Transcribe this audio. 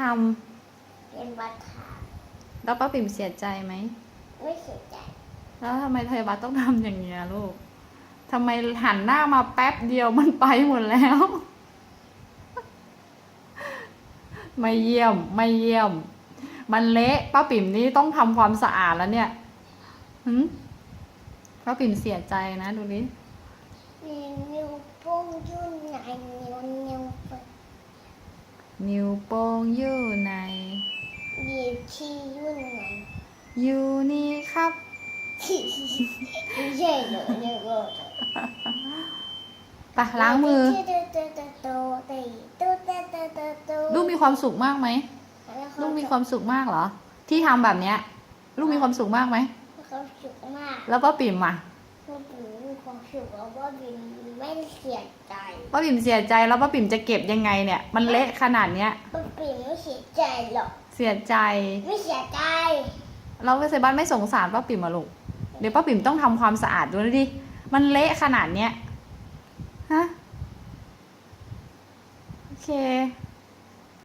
ทเป็นวัดขาำแล้วป้าปิ่มเสียใจไหม ไม่เสียใจ แล้วทำไมไทยวัดต้องทำอย่างเงี้ยลูกทำไมหันหน้ามาแป๊บเดียวมันไปหมดแล้ว ไม่เยี่ยม ไม่เยี่ยม มันเละป้าปิ่มนี่ต้องทำความสะอาดแล้วเนี่ยหืมป้าปิ่มเสียใจนะ ดูนี้มีนิ้วโป้งยุ่นไหนนิ้วนิ้วเปิด นิ้วโป้งอยู่ไหน นิ้วชี้อยู่ไหนอยู่นี่ครับ ไม่ใช่เหรอเรียกว่าไปะล้างมือ ลูกมีความสุขมากไหม ลูกมีความสุขมากเหรอ ที่ทำแบบเนี้ย ลูกมีความสุขมากไหม ความสุขมาก แล้วก็ปิ่มอะ พ่อปู่มีความสุขแล้วว่าบินไม่เสียใจป้าปิ่มเสียใจแล้วป้าปิ่มจะเก็บยังไงเนี่ย มันเละขนาดเนี้ยพ่อปู่ไม่เสียใจหรอก เสียใจ ไม่เสียใจ เราเซบ้านไม่สงสารป้าปิ่มมาลูกเดี๋ยวป้าปิ่มต้องทำความสะอาดดูดิ มันเละขนาดเนี้ย ฮะ โอเค